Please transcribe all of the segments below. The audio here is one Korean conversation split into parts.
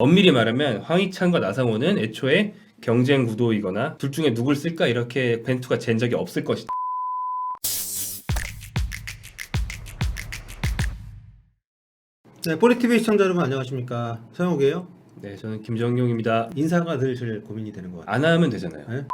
엄밀히 말하면 황희찬과 나상호는 애초에 경쟁 구도이거나 둘 중에 누굴 쓸까 이렇게 벤투가 잰 적이 없을 것이다. 네, 포리티비 시청자 여러분 안녕하십니까 서영욱이에요. 네, 저는 김정용입니다. 인사가 늘 제일 고민이 되는 것 같아요. 안 하면 되잖아요. 네?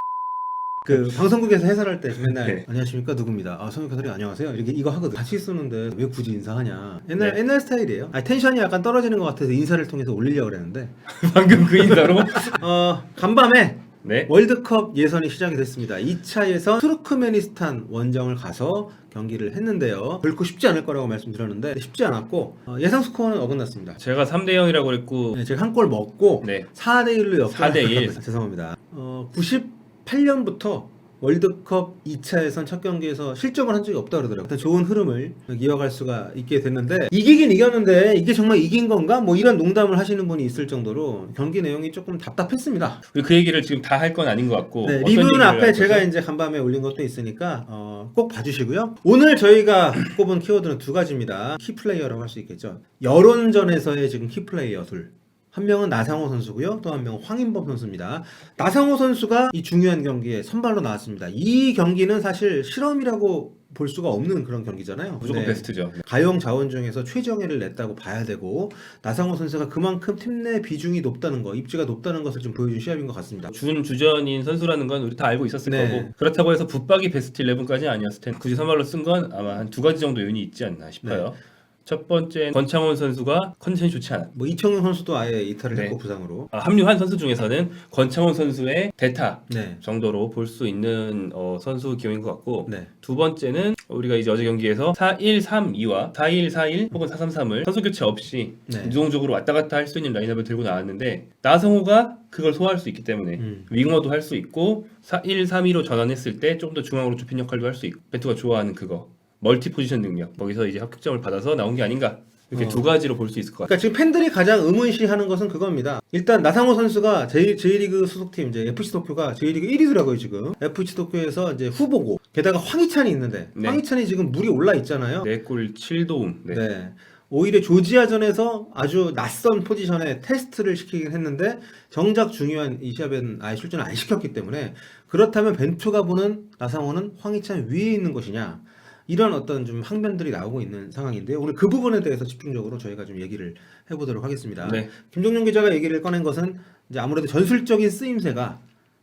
그 방송국에서 해설할 때 맨날 네. 안녕하십니까 누구입니다. 아 서영 교사님 안녕하세요. 이렇게 이거 하거든. 같이 쓰는데 왜 굳이 인사하냐. 옛날 네. 옛날 스타일이에요. 아, 텐션이 약간 떨어지는 것 같아서 인사를 통해서 올리려고 그랬는데 방금 그 인사로? 어 간밤에 네. 월드컵 예선이 시작이 됐습니다. 2차 예선 투르크메니스탄 원정을 가서 경기를 했는데요. 결코 쉽지 않을 거라고 말씀드렸는데 쉽지 않았고 어, 예상 스코어는 어긋났습니다. 제가 3대 0이라고 그랬고 네, 제가 한 골 먹고 네. 4대 1로 역전. 4대 1. 죄송합니다. 어, 98년부터 월드컵 2차 예선 첫 경기에서 실점을 한 적이 없다 그러더라고요. 좋은 흐름을 이어갈 수가 있게 됐는데 이기긴 이겼는데 이게 정말 이긴 건가? 뭐 이런 농담을 하시는 분이 있을 정도로 경기 내용이 조금 답답했습니다. 그 얘기를 지금 다 할 건 아닌 것 같고 네, 리뷰는 앞에 할 제가? 이제 간밤에 올린 것도 있으니까 어, 꼭 봐주시고요. 오늘 저희가 꼽은 키워드는 두 가지입니다. 키플레이어라고 할 수 있겠죠. 여론전에서의 지금 키플레이어 둘. 한 명은 나상호 선수고요. 또 한 명은 황인범 선수입니다. 나상호 선수가 이 중요한 경기에 선발로 나왔습니다. 이 경기는 사실 실험이라고 볼 수가 없는 그런 경기잖아요. 무조건 네. 베스트죠. 네. 가용 자원 중에서 최정예를 냈다고 봐야 되고 나상호 선수가 그만큼 팀 내 비중이 높다는 거, 입지가 높다는 것을 좀 보여준 시합인 것 같습니다. 준 주전인 선수라는 건 우리 다 알고 있었을 네. 거고 그렇다고 해서 붙박이 베스트 11까지는 아니었을 텐데 굳이 선발로 쓴 건 아마 한 두 가지 정도 요인이 있지 않나 싶어요. 네. 첫 번째 권창훈 선수가 컨디션이 좋지 않았. 뭐 이청용 선수도 아예 이탈을 네. 했고 부상으로. 아, 합류한 선수 중에서는 권창훈 선수의 대타 네. 정도로 볼 수 있는 어, 선수 기용인 것 같고 네. 두 번째는 우리가 이제 어제 경기에서 4-1-3-2와 4-1-4-1 혹은 4-3-3을 선수 교체 없이 네. 유동적으로 왔다 갔다 할 수 있는 라인업을 들고 나왔는데 나성호가 그걸 소화할 수 있기 때문에 음. 윙어도 할 수 있고 4-1-3-2로 전환했을 때좀더 중앙으로 좁힌 역할도 할 수 있고 벤투가 좋아하는 그거 멀티 포지션 능력 거기서 이제 합격점을 받아서 나온 게 아닌가 이렇게 어. 두 가지로 볼 수 있을 것 같아요. 그러니까 지금 팬들이 가장 의문시하는 것은 그겁니다. 일단 나상호 선수가 J, J리그 소속팀 이제 FC 도쿄가 J리그 1위더라고요 지금. FC 도쿄에서 이제 후보고 게다가 황희찬이 있는데 네. 황희찬이 지금 물이 올라 있잖아요. 4골 7도움. 네. 네. 오히려 조지아전에서 아주 낯선 포지션에 테스트를 시키긴 했는데 정작 중요한 이 시합엔 아예 출전을 안 시켰기 때문에 그렇다면 벤투가 보는 나상호는 황희찬 위에 있는 것이냐 이런 어떤 좀 항변들이 나오고 있는 상황인데요. 오늘 그 부분에 대해서 집중적으로 저희가 좀 얘기를 해보도록 하겠습니다. 네. 김종용 기자가 얘기를 꺼낸 것은 이제 아무래도 전술적인 쓰임새가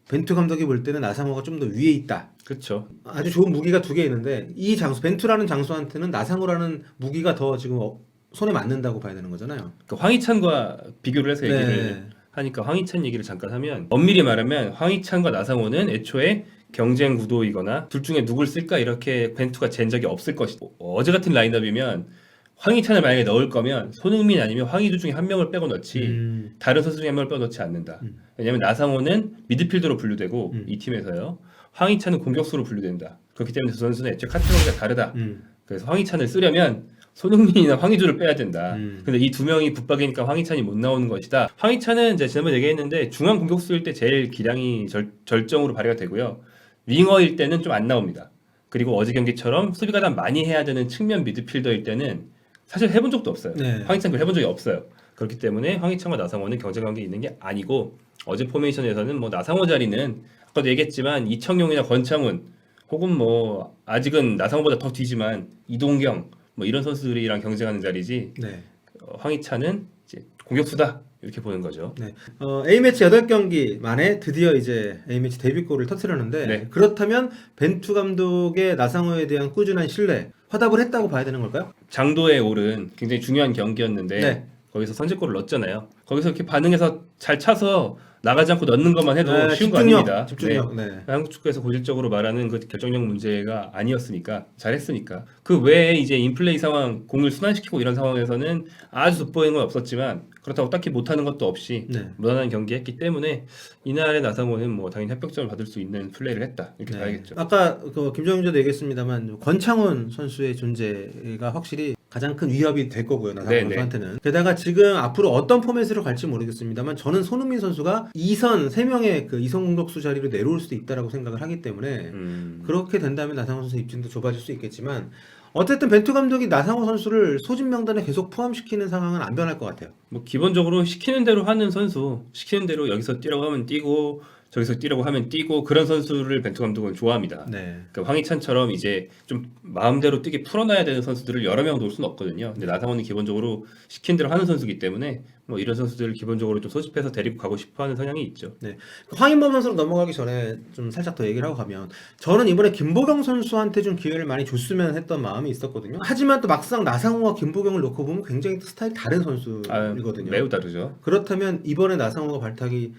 벤투 감독이 볼 때는 나상호가 좀 더 위에 있다. 그렇죠. 아주 좋은 무기가 두 개 있는데 이 장수 벤투라는 장수한테는 나상호라는 무기가 더 지금 어- 손에 맞는다고 봐야 되는 거잖아요. 그 황희찬과 비교를 해서 얘기를 네. 하니까 황희찬 얘기를 잠깐 하면 엄밀히 말하면 황희찬과 나상호는 애초에 경쟁 구도이거나 둘 중에 누굴 쓸까 이렇게 벤투가 잰 적이 없을 것이다. 어, 어제 같은 라인업이면 황희찬을 만약에 넣을 거면 손흥민 아니면 황희두 중에 한 명을 빼고 넣지 음, 다른 선수 중에 한 명을 빼고 넣지 않는다. 음. 왜냐하면 나상호는 미드필더로 분류되고 음. 이 팀에서요. 황희찬은 공격수로 분류된다. 그렇기 때문에 두 선수는 애초에 카테고리가 다르다. 음, 그래서 황희찬을 쓰려면 손흥민이나 황희조를 빼야 된다. 음. 근데 이 두 명이 붙박이니까 황희찬이 못 나오는 것이다. 황희찬은 이제 지난번에 얘기했는데 중앙 공격수일 때 제일 기량이 절, 절정으로 발휘가 되고요. 윙어일 때는 좀 안 나옵니다. 그리고 어제 경기처럼 수비 가담 많이 해야 되는 측면 미드필더일 때는 사실 해본 적도 없어요. 네. 황희찬 그걸 해본 적이 없어요. 그렇기 때문에 황희찬과 나상호는 경쟁 관계 있는 게 아니고 어제 포메이션에서는 뭐 나상호 자리는 아까도 얘기했지만 이청용이나 권창훈 혹은 뭐 아직은 나상호보다 더 뒤지만 이동경 뭐 이런 선수들이랑 경쟁하는 자리지 네. 어, 황희찬은 이제 공격수다 이렇게 보는 거죠. 네. 어, A매치 8경기 만에 드디어 이제 A매치 데뷔골을 터뜨렸는데 네. 그렇다면 벤투 감독의 나상호에 대한 꾸준한 신뢰 화답을 했다고 봐야 되는 걸까요? 장도에 오른 굉장히 중요한 경기였는데 네. 거기서 선제골을 넣었잖아요. 거기서 이렇게 반응해서 잘 차서 나가지 않고 넣는 것만 해도 네, 쉬운 거 집중력, 아닙니다. 네. 집중력. 네. 한국 축구에서 고질적으로 말하는 그 결정력 문제가 아니었으니까 잘했으니까 그 외에 이제 인플레이 상황 공을 순환시키고 이런 상황에서는 아주 돋보이는 건 없었지만 그렇다고 딱히 못하는 것도 없이 네. 무난한 경기했기 때문에 이날의 나상호는 뭐 당연히 합격점을 받을 수 있는 플레이를 했다 이렇게 네. 봐야겠죠. 아까 그 김정인 기자도 얘기했습니다만 권창훈 선수의 존재가 확실히 가장 큰 위협이 될 거고요 나상호 네, 선수한테는. 게다가 지금 앞으로 어떤 포맷으로 갈지 모르겠습니다만 저는 손흥민 선수가 2선 3명의 그 이선 공격수 자리로 내려올 수도 있다라고 생각을 하기 때문에 음, 그렇게 된다면 나상호 선수 입지도 좁아질 수 있겠지만 어쨌든 벤투 감독이 나상호 선수를 소집 명단에 계속 포함시키는 상황은 안 변할 것 같아요. 뭐 기본적으로 시키는 대로 하는 선수, 시키는 대로 여기서 뛰라고 하면 뛰고 저기서 뛰라고 하면 뛰고 그런 선수를 벤투 감독은 좋아합니다. 네. 그 황희찬처럼 이제 좀 마음대로 뛰게 풀어놔야 되는 선수들을 여러 명 놓을 수는 없거든요. 근데 나상원은 기본적으로 시킨 대로 하는 선수기 때문에 뭐 이런 선수들을 기본적으로 좀 소집해서 데리고 가고 싶어하는 성향이 있죠. 황인범 선수로 넘어가기 전에 좀 살짝 더 얘기를 하고 가면 저는 이번에 김보경 선수한테 좀 기회를 많이 줬으면 했던 마음이 있었거든요. 하지만 또 막상 나상호와 김보경을 놓고 보면 굉장히 스타일 다른 아, 선수이거든요. 매우 다르죠. 그렇다면 이번에 나상호가 발탁이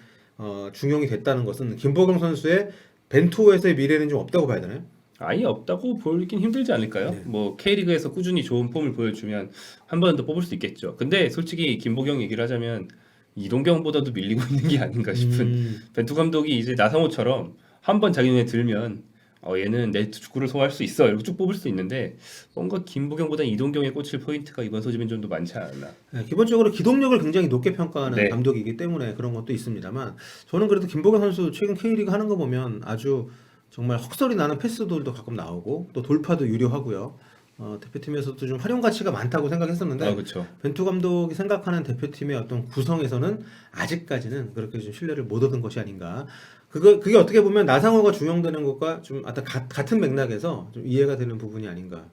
어, 중용이 됐다는 것은 김보경 선수의 벤투에서의 미래는 좀 없다고 봐야 되나요? 아예 없다고 보긴 힘들지 않을까요? 네. 뭐 K리그에서 꾸준히 좋은 폼을 보여주면 한 번 더 뽑을 수 있겠죠. 근데 솔직히 김보경 얘기를 하자면 이동경보다도 밀리고 있는 게 아닌가 싶은 음, 벤투 감독이 이제 나상호처럼 한 번 자기 눈에 들면 어, 얘는 내 축구를 소화할 수 있어 이렇게 쭉 뽑을 수 있는데 뭔가 김보경보다 이동경에 꽂힐 포인트가 이번 소집엔 좀 더 많지 않나. 네, 기본적으로 기동력을 굉장히 높게 평가하는 네. 감독이기 때문에 그런 것도 있습니다만 저는 그래도 김보경 선수 최근 K리그 하는 거 보면 아주 정말 헉소리 나는 패스들도 가끔 나오고 또 돌파도 유려하고요. 어, 대표팀에서도 좀 활용 가치가 많다고 생각했었는데 아 그렇죠. 벤투 감독이 생각하는 대표팀의 어떤 구성에서는 아직까지는 그렇게 좀 신뢰를 못 얻은 것이 아닌가. 그거 그게 어떻게 보면 나상호가 중용되는 것과 좀 아까 가- 같은 맥락에서 좀 이해가 되는 부분이 아닌가.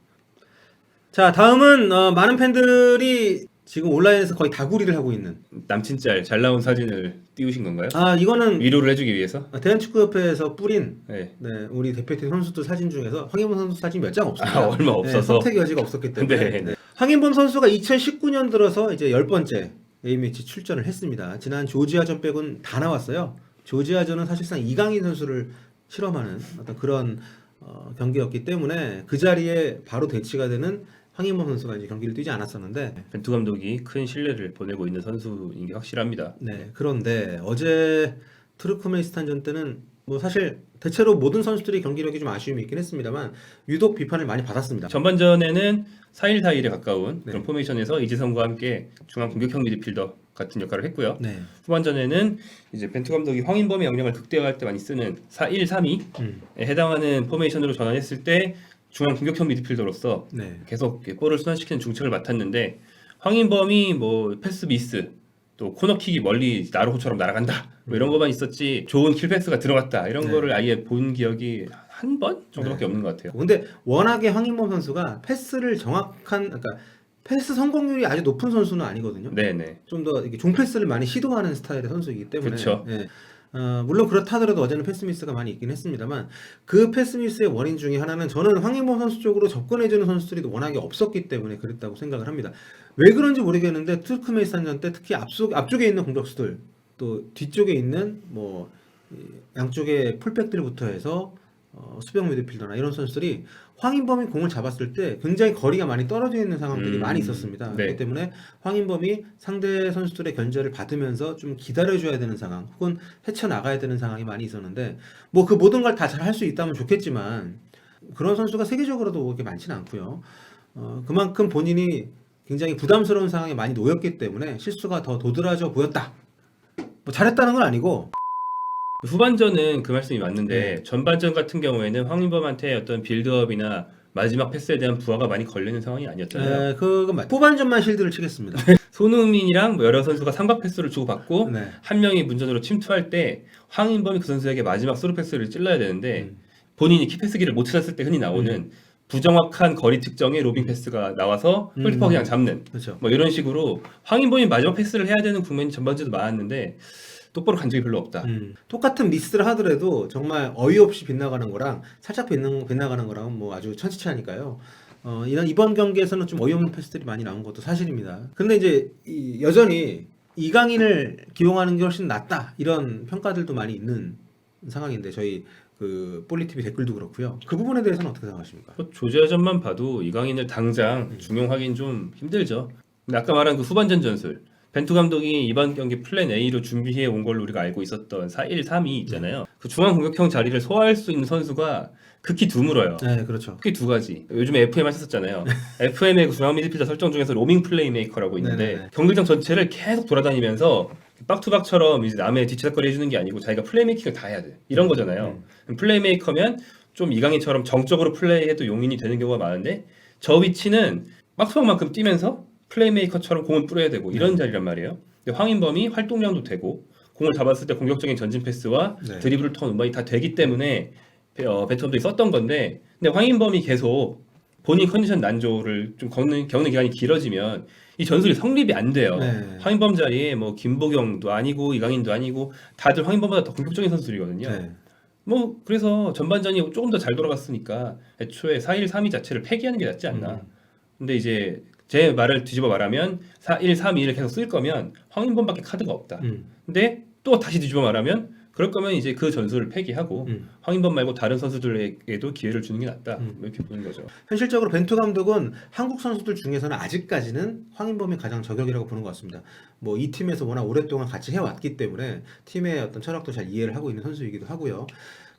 자 다음은 어, 많은 팬들이 지금 온라인에서 거의 다구리를 하고 있는. 남친 짤 잘 나온 사진을 띄우신 건가요? 아 이거는 위로를 해주기 위해서? 대한축구협회에서 뿌린 네. 네, 우리 대표팀 선수들 사진 중에서 황인범 선수 사진 몇 장 없습니다. 아, 얼마 없어서. 네, 선택 여지가 없었기 때문에. 네. 네. 황인범 선수가 2019년 들어서 이제 열 번째 A매치 출전을 했습니다. 지난 조지아전 빼곤 다 나왔어요. 조지아전은 사실상 이강인 선수를 실험하는 어떤 그런 어, 경기였기 때문에 그 자리에 바로 대치가 되는 황인범 선수가 이제 경기를 뛰지 않았었는데 벤투 감독이 큰 신뢰를 보내고 있는 선수인 게 확실합니다. 네, 그런데 어제 투르크메니스탄전 때는 뭐 사실 대체로 모든 선수들이 경기력이 좀 아쉬움이 있긴 했습니다만 유독 비판을 많이 받았습니다. 전반전에는 4일 4일에 가까운 네. 그런 포메이션에서 이지성과 함께 중앙 공격형 미드필더 같은 역할을 했고요. 네, 후반전에는 이제 벤투 감독이 황인범의 역량을 극대화할 때 많이 쓰는 4-1-3-2에 음, 해당하는 포메이션으로 전환했을 때 중앙 공격형 미드필더로서 네, 계속 이렇게 볼을 순환시키는 중책을 맡았는데 황인범이 뭐 패스 미스 또 코너킥이 멀리 나로호처럼 날아간다 뭐 이런 것만 있었지 좋은 킬패스가 들어갔다 이런 네. 거를 아예 본 기억이 한 번 정도밖에 없는 것 같아요. 근데 워낙에 황인범 선수가 패스를 정확한 그러니까 패스 성공률이 아주 높은 선수는 아니거든요. 네네. 좀더 이렇게 종 패스를 많이 시도하는 스타일의 선수이기 때문에 그쵸. 예. 어, 물론 그렇다 하더라도 어제는 패스 미스가 많이 있긴 했습니다만 그 패스 미스의 원인 중에 하나는 저는 황인범 선수 쪽으로 접근해주는 선수들이 워낙에 없었기 때문에 그랬다고 생각을 합니다. 왜 그런지 모르겠는데 투르크메니스탄전 때 특히 앞쪽 앞쪽에 있는 공격수들 또 뒤쪽에 있는 뭐 이, 양쪽에 풀백들부터 해서 어, 수병 미드필더나 이런 선수들이 황인범이 공을 잡았을 때 굉장히 거리가 많이 떨어져 있는 상황들이 음, 많이 있었습니다. 네. 그렇기 때문에 황인범이 상대 선수들의 견제를 받으면서 좀 기다려줘야 되는 상황 혹은 헤쳐나가야 되는 상황이 많이 있었는데 뭐 그 모든 걸 다 잘 할 수 있다면 좋겠지만 그런 선수가 세계적으로도 그렇게 많지는 않고요. 어, 그만큼 본인이 굉장히 부담스러운 상황에 많이 놓였기 때문에 실수가 더 도드라져 보였다. 뭐 잘했다는 건 아니고 후반전은 그 말씀이 맞는데 네. 전반전 같은 경우에는 황인범한테 어떤 빌드업이나 마지막 패스에 대한 부하가 많이 걸리는 상황이 아니었잖아요. 에, 그건 맞. 후반전만 실드를 치겠습니다. 손흥민이랑 뭐 여러 선수가 삼각 패스를 주고받고 네. 한 명이 문전으로 침투할 때 황인범이 그 선수에게 마지막 스루 패스를 찔러야 되는데 음. 본인이 키패스기를 못 찾았을 때 흔히 나오는 부정확한 거리 특정의 로빙 패스가 나와서 음. 골키퍼가 그냥 잡는 그렇죠. 뭐 이런 식으로 황인범이 마지막 패스를 해야 되는 국면이 전반전도 많았는데 똑바로 간 적이 별로 없다. 음. 똑같은 미스를 하더라도 정말 어이없이 빗나가는 거랑 살짝 빗나, 빗나가는 거랑은 뭐 아주 천지차니까요. 어, 이런 이번 경기에서는 좀 어이없는 패스들이 많이 나온 것도 사실입니다. 근데 이제 이- 여전히 이강인을 기용하는 게 훨씬 낫다 이런 평가들도 많이 있는 상황인데 저희 그 볼리TV 댓글도 그렇고요. 그 부분에 대해서는 어떻게 생각하십니까? 뭐 조지아전만 봐도 이강인을 당장 중용하기는 좀 힘들죠. 근데 아까 말한 그 후반전 전술 벤투 감독이 이번 경기 플랜 A로 준비해 온 걸로 우리가 알고 있었던 4-1-3-2 있잖아요. 그 중앙 공격형 자리를 소화할 수 있는 선수가 극히 드물어요. 네, 그렇죠. 특히 두 가지. 요즘에 FM 하셨었잖아요. FM의 그 중앙 미드필더 설정 중에서 로밍 플레이메이커라고 있는데 네네네. 경기장 전체를 계속 돌아다니면서 박투박처럼 이제 남의 뒤치다거리 해주는 게 아니고 자기가 플레이메이킹을 다 해야 돼. 이런 거잖아요. 플레이메이커면 좀 이강인처럼 정적으로 플레이해도 용인이 되는 경우가 많은데 저 위치는 박스만큼 뛰면서 플레이메이커처럼 공을 뿌려야 되고 이런 네. 자리란 말이에요. 근데 황인범이 활동량도 되고 공을 잡았을 때 공격적인 전진 패스와 네. 드리블 턴 운반이 다 되기 때문에 어, 베텀들이 썼던 건데 근데 황인범이 계속 본인 컨디션 난조를 좀 겪는, 겪는 기간이 길어지면 이 전술이 성립이 안 돼요. 네. 황인범 자리에 뭐 김보경도 아니고 이강인도 아니고 다들 황인범보다 더 공격적인 선수들이거든요. 네. 뭐 그래서 전반전이 조금 더 잘 돌아갔으니까 애초에 4-1-3-2 자체를 폐기하는 게 낫지 않나. 음. 근데 이제 제 말을 뒤집어 말하면 4-1-3-2를 계속 쓸 거면 황인범밖에 카드가 없다. 음. 근데 또 다시 뒤집어 말하면 그럴 거면 이제 그 전술을 폐기하고 음. 황인범 말고 다른 선수들에게도 기회를 주는 게 낫다. 음. 뭐 이렇게 보는 거죠. 현실적으로 벤투 감독은 한국 선수들 중에서는 아직까지는 황인범이 가장 저격이라고 보는 것 같습니다. 뭐 이 팀에서 워낙 오랫동안 같이 해왔기 때문에 팀의 어떤 철학도 잘 이해를 하고 있는 선수이기도 하고요.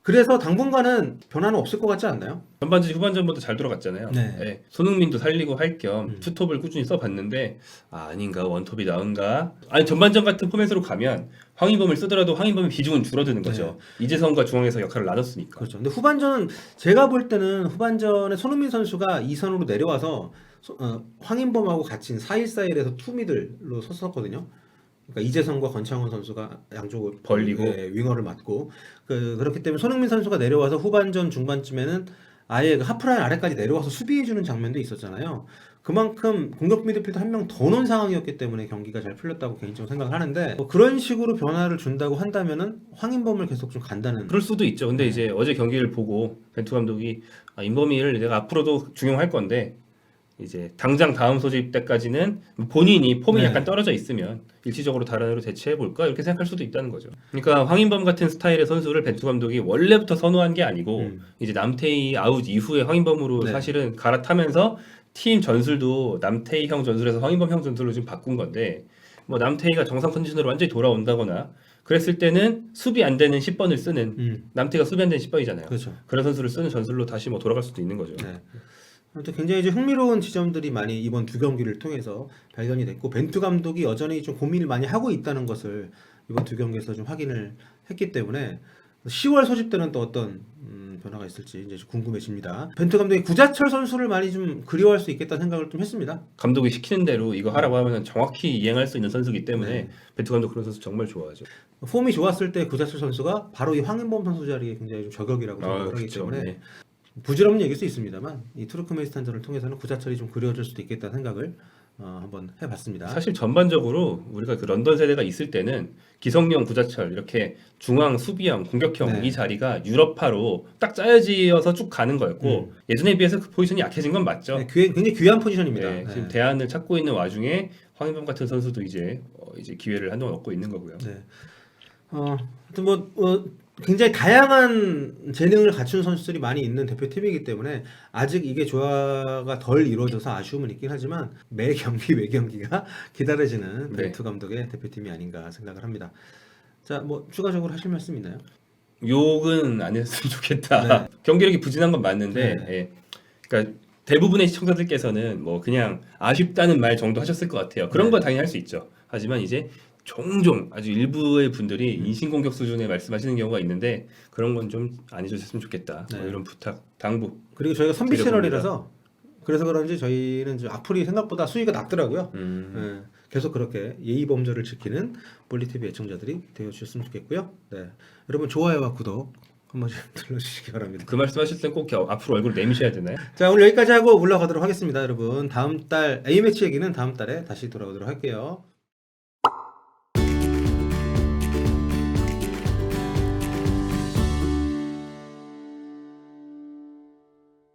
그래서 당분간은 변화는 없을 것 같지 않나요? 전반전 후반전보다 잘 돌아갔잖아요. 네. 예, 손흥민도 살리고 할 겸 음. 투톱을 꾸준히 써봤는데 아, 아닌가 원톱이 나은가? 아니 전반전 같은 포맷으로 가면 황인범을 쓰더라도 황인범의 비중은 줄어드는 거죠. 이재성과 중앙에서 역할을 나눴으니까. 네. 그렇죠. 근데 후반전은 제가 볼 때는 후반전에 손흥민 선수가 2선으로 내려와서 소- 어, 황인범하고 같이 4-1-4-1에서 투미들로 섰었거든요. 그러니까 이재성과 권창훈 선수가 양쪽을 벌리고. 예, 윙어를 맡고 그, 그렇기 때문에 손흥민 선수가 내려와서 후반전 중반쯤에는 아예 그 하프라인 아래까지 내려와서 수비해주는 장면도 있었잖아요. 그만큼 공격 미드필더 한 명 더 넣은 상황이었기 때문에 경기가 잘 풀렸다고 개인적으로 생각을 하는데 뭐 그런 식으로 변화를 준다고 한다면은 황인범을 계속 좀 간다는 그럴 수도 있죠. 근데 이제 어제 경기를 보고 벤투 감독이 아, 임범이를 내가 앞으로도 중용할 건데 이제 당장 다음 소집 때까지는 본인이 폼이 네. 약간 떨어져 있으면 일시적으로 다른 애로 대체해 볼까 이렇게 생각할 수도 있다는 거죠. 그러니까 황인범 같은 스타일의 선수를 벤투 감독이 원래부터 선호한 게 아니고 음. 이제 남태희 아웃 이후에 황인범으로 네. 사실은 갈아타면서 팀 전술도 남태희 형 전술에서 황인범 형 전술로 지금 바꾼 건데 뭐 남태희가 정상 컨디션으로 완전히 돌아온다거나 그랬을 때는 수비 안 되는 10번을 쓰는 음, 남태가 수비 안 되는 10번이잖아요. 그렇죠. 그런 선수를 쓰는 전술로 다시 뭐 돌아갈 수도 있는 거죠. 네. 아무튼 굉장히 이제 흥미로운 지점들이 많이 이번 두 경기를 통해서 발견이 됐고 벤투 감독이 여전히 좀 고민을 많이 하고 있다는 것을 이번 두 경기에서 좀 확인을 했기 때문에 10월 소집 때는 또 어떤 음, 변화가 있을지 이제 좀 궁금해집니다. 벤투 감독이 구자철 선수를 많이 좀 그리워할 수 있겠다는 생각을 좀 했습니다. 감독이 시키는 대로 이거 하라고 하면 정확히 이행할 수 있는 선수기 때문에 네. 벤투 감독 그런 선수 정말 좋아하죠. 폼이 좋았을 때 구자철 선수가 바로 이 황인범 선수 자리에 굉장히 좀 저격이라고 아, 생각을 하기 그렇죠. 때문에 네. 부질없는 얘기일 수 있습니다만 이 투르크메니스탄전을 통해서는 구자철이 좀 그리워질 수도 있겠다는 생각을 어, 한번 해봤습니다. 사실 전반적으로 우리가 그 런던 세대가 있을 때는 기성용, 구자철 이렇게 중앙 수비형, 공격형 네. 이 자리가 유럽파로 딱 짜여지어서 쭉 가는 거였고 예전에 비해서 그 포지션이 약해진 건 맞죠. 네, 귀, 굉장히 귀한 포지션입니다. 네, 네. 지금 대안을 찾고 있는 와중에 황인범 같은 선수도 이제 어, 이제 기회를 한동안 얻고 있는 거고요. 네. 어, 하여튼 뭐 어, 굉장히 다양한 재능을 갖춘 선수들이 많이 있는 대표팀이기 때문에 아직 이게 조화가 덜 이루어져서 아쉬움은 있긴 하지만 매 경기 매 경기가 기다려지는 네. 벤투 감독의 대표팀이 아닌가 생각을 합니다. 자, 뭐 추가적으로 하실 말씀 있나요? 욕은 안 했으면 좋겠다. 경기력이 부진한 건 맞는데, 네. 예. 그러니까 대부분의 시청자들께서는 뭐 그냥 아쉽다는 말 정도 하셨을 것 같아요. 그런 네. 건 당연히 할 수 있죠. 하지만 이제 종종 아주 일부의 분들이 음. 인신공격 수준의 말씀하시는 경우가 있는데 그런 건 좀 안 해주셨으면 좋겠다. 뭐 네. 이런 부탁, 당부. 그리고 저희가 선비 드려봅니다. 채널이라서 그래서 그런지 저희는 좀 악플이 생각보다 수위가 낮더라고요. 음. 예, 계속 그렇게 예의 범절을 지키는 볼리티비 애청자들이 되어주셨으면 좋겠고요. 네, 여러분 좋아요와 구독 한 번씩 눌러주시기 바랍니다. 그 말씀하실 땐 꼭 앞으로 얼굴 내미셔야 되나요? 자 오늘 여기까지 하고 물러가도록 하겠습니다, 여러분. 다음 달 A 매치 얘기는 다음 달에 다시 돌아오도록 할게요.